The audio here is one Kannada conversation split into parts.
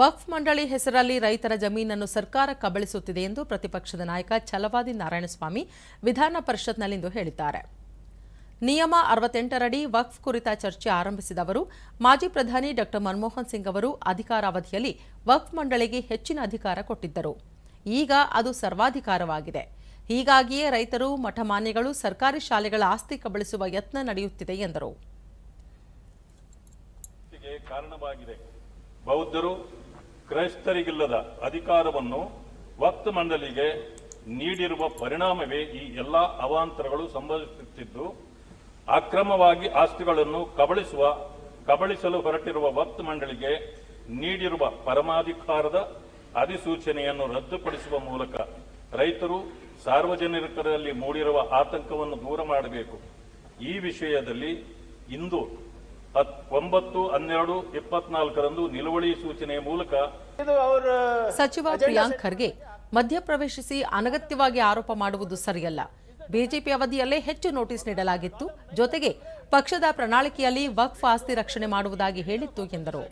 ವಕ್ಫ್ ಮಂಡಳಿ ಹೆಸರಲ್ಲಿ ರೈತರ ಜಮೀನನ್ನು ಸರ್ಕಾರ ಕಬಳಿಸುತ್ತಿದೆ ಎಂದು ಪ್ರತಿಪಕ್ಷದ ನಾಯಕ ಛಲವಾದಿ ನಾರಾಯಣಸ್ವಾಮಿ ವಿಧಾನ ಪರಿಷತ್ನಲ್ಲಿಂದು ಹೇಳಿದ್ದಾರೆ. ನಿಯಮ ಅರವತ್ತೆಂಟರಡಿ ವಕ್ಫ್ ಕುರಿತ ಚರ್ಚೆ ಆರಂಭಿಸಿದ ಅವರು ಮಾಜಿ ಪ್ರಧಾನಿ ಡಾ. ಮನಮೋಹನ್ ಸಿಂಗ್ ಅವರು ಅಧಿಕಾರಾವಧಿಯಲ್ಲಿ ವಕ್ಫ್ ಮಂಡಳಿಗೆ ಹೆಚ್ಚಿನ ಅಧಿಕಾರ ಕೊಟ್ಟಿದ್ದರು. ಈಗ ಅದು ಸರ್ವಾಧಿಕಾರವಾಗಿದೆ. ಹೀಗಾಗಿಯೇ ರೈತರು, ಮಠಮಾನ್ಯಗಳು, ಸರ್ಕಾರಿ ಶಾಲೆಗಳ ಆಸ್ತಿ ಕಬಳಿಸುವ ಯತ್ನ ನಡೆಯುತ್ತಿದೆ ಎಂದರು. ಕಾರಣವಾಗಿದೆ. ಬೌದ್ಧರು ಕ್ರೈಸ್ತರಿಗಿಲ್ಲದ ಅಧಿಕಾರವನ್ನು ವಕ್ತ ಮಂಡಳಿಗೆ ನೀಡಿರುವ ಪರಿಣಾಮವೇ ಈ ಎಲ್ಲ ಅವಾಂತರಗಳು ಸಂಭವಿಸುತ್ತಿದ್ದು, ಅಕ್ರಮವಾಗಿ ಆಸ್ತಿಗಳನ್ನು ಕಬಳಿಸುವ, ಕಬಳಿಸಲು ಹೊರಟಿರುವ ವಕ್ತ ಮಂಡಳಿಗೆ ನೀಡಿರುವ ಪರಮಾಧಿಕಾರದ ಅಧಿಸೂಚನೆಯನ್ನು ರದ್ದುಪಡಿಸುವ ಮೂಲಕ ರೈತರು ಸಾರ್ವಜನಿಕರಲ್ಲಿ ಮೂಡಿರುವ ಆತಂಕವನ್ನು ದೂರ ಮಾಡಬೇಕು. ಈ ವಿಷಯದಲ್ಲಿ ಇಂದು ಹತ್- ಒಂಬತ್ತು ಹನ್ನೆರಡು ಇಪ್ಪತ್ನಾಲ್ಕರಂದು ನಿಲುವಳಿ ಸೂಚನೆ ಮೂಲಕ ಇದು ಅವ್ರ ಸಚಿವ ಪ್ರಿಯಾಂಕ್ ಖರ್ಗೆ ಮಧ್ಯಪ್ರವೇಶಿಸಿ ಅನಗತ್ಯವಾಗಿ ಆರೋಪ ಮಾಡುವುದು ಸರಿಯಲ್ಲ. ಬಿಜೆಪಿ ಅವಧಿಯಲ್ಲೇ ಹೆಚ್ಚು ನೋಟಿಸ್ ನೀಡಲಾಗಿತ್ತು. ಜೊತೆಗೆ ಪಕ್ಷದ ಪ್ರಣಾಳಿಕೆಯಲ್ಲಿ ವಕ್ಫ್ ಆಸ್ತಿ ರಕ್ಷಣೆ ಮಾಡುವುದಾಗಿ ಹೇಳಿತ್ತು ಎಂದರು.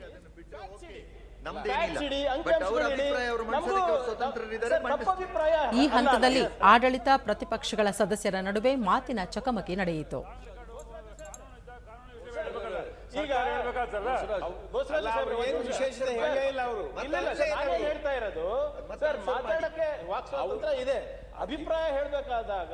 ಈ ಹಂತದಲ್ಲಿ ಆಡಳಿತ ಪ್ರತಿಪಕ್ಷಗಳ ಸದಸ್ಯರ ನಡುವೆ ಮಾತಿನ ಚಕಮಕಿ ನಡೆಯಿತು ಈಗ ಸಾಹೇಬ್ರು ಏನು ವಿಶೇಷತೆ. ಹೇಳೇ ಇಲ್ಲ ಅವರು. ಹೇಳ್ತಾ ಇರೋದು ಸರ್. ಮಾತಾಡಕ್ಕೆ ವಾಕ್ ಸ್ವಾತಂತ್ರ್ಯ ಇದೆ ಅಭಿಪ್ರಾಯ ಹೇಳ್ಬೇಕಾದಾಗ